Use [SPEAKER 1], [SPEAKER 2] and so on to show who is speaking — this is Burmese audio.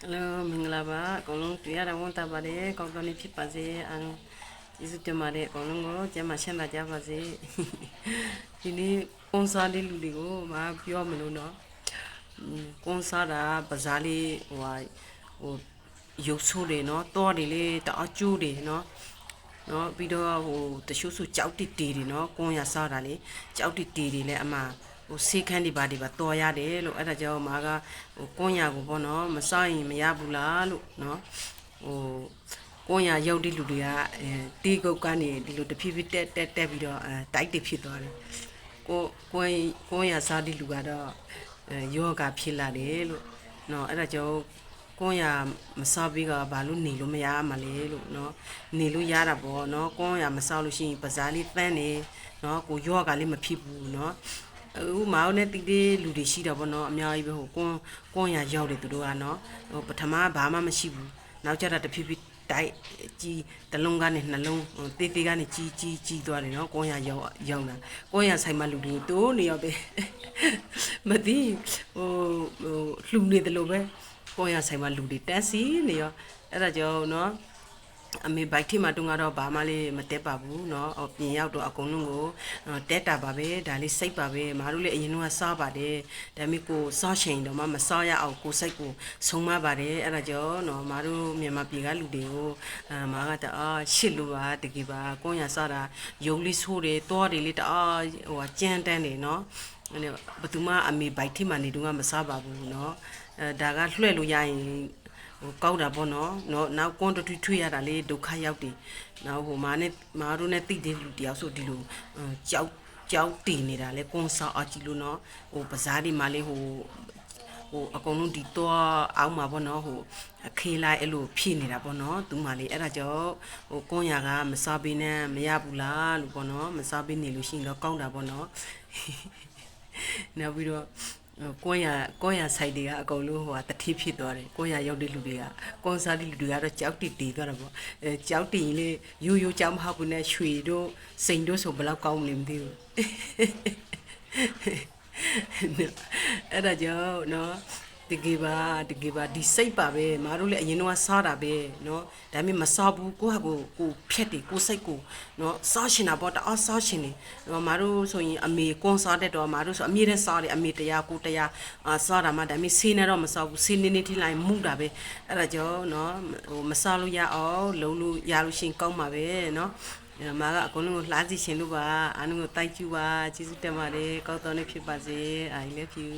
[SPEAKER 1] ဟယ်လိုမင်္ဂလာပါအကုန်လုံးတွေ့ရတာဝန်တာပါတယ်ကောင်းကောင်းလေးဖြစ်ပါစေအားလုံးကျေးဇူးတင်ပါတယ်အကုန်လုံးကိုကျမ်းမာချမ်းသာကြပါစေဒီနေ့ကွန်ဆာလေးလူတွေကိုမပြောမလို့နော်ကွန်ဆာတာပဇားလေးဟိုဟာဟိုရုပ်ဆိုးတယ်နော်တောတယ်လေတအားကျိုးတယ်နော်နော်ပြီးတော့ဟိုတချို့ဆိုကြောက်တိတီတွေနော်ကွန်ရစားတာလေကြောက်တိတီတွေလည်းအမှ ဟိုစေခန်းဒီပါဒီပါတော်ရတယ်လို့အဲ့ဒါကြောင့်မာကဟိုကွန်ရကိုပေါ့နော်မစားရင်မရဘူးလားလို့နော်ဟိုကွန်ရရုပ်တိလူတွေကအဲတီးကုတ်ကနေဒီလိုတဖြည်းဖြည်းတက်တက်တက်ပြီးတော့အဲတိုက်တစ်ဖြစ်သွားတယ်ကိုကွန်ကွန်ရစားတိလူကတော့အဲယောဂဖြစ်လာတယ်လို့နော်အဲ့ဒါကြောင့်ကွန်ရမစားပြီးကဘာလို့နေလို့မရမှာလဲလို့နော်နေလို့ရတာပေါ့နော်ကွန်ရမစားလို့ရှိရင်ပဇာလေးတန်းနေနော်ကိုယောဂလေးမဖြစ်ဘူးနော်အ ခုမောင်နဲ့တီးတီးလူတွေရှိတာပေါ့နော်အများကြီးပဲဟိုကွန်းကွန်းရရောက်တယ်သူတို့ကနော်ဟိုပထမဘာမှမရှိဘူးနောက်ကျတော့တဖြည်းဖြည်းတိုက်ကြီးတလုံးကနေနှလုံးတေးသေးကနေကြီးကြီးကြီးသွားတယ်နော်ကွန်းရရောက်ရောက်လာကွန်းရဆိုင်မှာလူတွေတိုးနေရောက်တယ်မသိဟိုဟိုလှူနေတယ်လို့ပဲကွန်းရဆိုင်မှာလူတွေတက်စီနေရောအဲ့ဒါကြောင့်နော် အမေဘိုက်ထိမှတုန်းကတော့ဘာမှလေးမတက်ပါဘူးเนาะအပြင်ရောက်တော့အကုန်လုံးကိုတက်တာပါပဲဒါလေးစိတ်ပါပဲမတို့လည်းအရင်ကစားပါတယ်ဒါပေမဲ့ကိုစားချိန်တော့မှမစားရအောင်ကိုစိတ်ကိုဆုံးမပါတယ်အဲ့ဒါကြောင့်เนาะမတို့မြန်မာပြည်ကလူတွေကိုအမကတအားရှစ်လို့ပါတကယ်ပါကိုရစားတာယုံလေးဆိုးတယ်တောတယ်လေးတအားဟိုကြမ်းတန်းတယ်เนาะအဲ့ဘယ်သူမှအမေဘိုက်ထိမှနေတုန်းကမစားပါဘူးเนาะအဲဒါကလွှဲ့လို့ရရင် ဟိုကောက်တာပေါ့နော်နော်နောက်ကွန်တထွေးထွေးရတာလေဒုက္ခရောက်တယ်နောက်ဟိုမာနဲ့မာတို့နဲ့တိတ်တဲ့လူတယောက်ဆိုဒီလိုကြောက်ကြောက်တည်နေတာလေကွန်ဆာအကြည့်လို့နော်ဟိုပဇားဒီမှာလေဟိုဟိုအကုန်လုံးဒီတော့အောက်မှာပေါ့နော်ဟိုအခေးလိုက်အဲ့လိုဖြည့်နေတာပေါ့နော်သူမလေးအဲ့ဒါကြောင့်ဟိုကွန်ရကမစားပေးနဲ့မရဘူးလားလို့ပေါ့နော်မစားပေးနေလို့ရှိရင်တော့ကောင်းတာပေါ့နော်နောက်ပြီးတော့ ကွန်ရကွန်ရဆိုင်တွေကအကုန်လုံးဟိုဟာတတိဖြစ်သွားတယ်ကွန်ရရောက်တဲ့လူတွေကကွန်ဆာတဲ့လူတွေကတော့ကြောက်တီတီသွားတာပေါ့အဲကြောက်တီရင်လေရိုးရိုးကြောက်မဟုတ်ဘူးနဲ့ရွှေတို့စိန်တို့ဆိုဘယ်လောက်ကောင်းမလဲမသိဘူးအဲ့ဒါကြောင့်နော် တကယ်ပါတကယ်ပါဒီစိတ်ပါပဲမတို့လည်းအရင်တော့စားတာပဲเนาะဒါပေမဲ့မစားဘူးကိုဟာကိုကိုဖြက်တယ်ကိုစိတ်ကိုเนาะစားရှင်တာပေါ့တအားစားရှင်တယ်เนาะမတို့ဆိုရင်အမေကွန်စားတဲ့တော့မတို့ဆိုအမြဲတမ်းစားတယ်အမေတရားကိုတရားအာစားတာမှဒါပေမဲ့ဆေးနေတော့မစားဘူးဆေးနေနေထိလိုက်မှုတာပဲအဲ့ဒါကြောင့်เนาะဟိုမစားလို့ရအောင်လုံးလို့ရလို့ရှင်ကောင်းပါပဲเนาะအဲမာကအကုန်လုံးကိုလှားစီရှင်လို့ပါအားလုံးကိုတိုက်ကျူပါကျေးဇူးတင်ပါတယ်ကောင်းတော်နေဖြစ်ပါစေ I love you